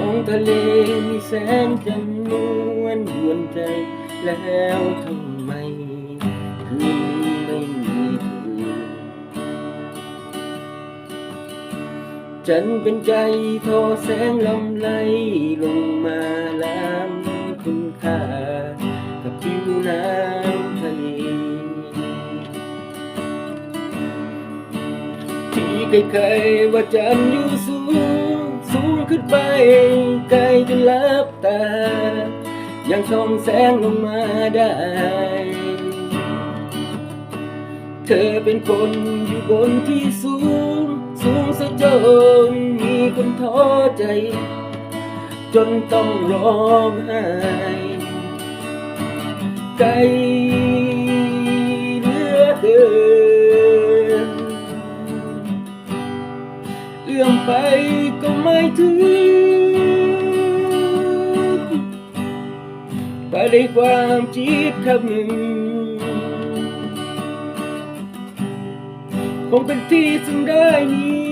องทะเลมีแสงจันนวลดวนใจแล้วทำไมคืนไม่มีเธอฉันเป็นใจทอแสงลำไหลลงมาล้ำคุณค่ากับผิวน้ำทะเลที่เคยๆว่าจันอยู่สูงสูง ขึ้นไปไกลจนลับตา ยังส่องแสงลงมาได้ เธอเป็นคนอยู่บนที่สูง สูงซะจนมีคนท้อใจ จนต้องร้องไห้ไกล อื้อมไปก็ไม่ถึงไปได้ความจิตคำหนึ่ง คงเป็นที่ซึ่งได้นี้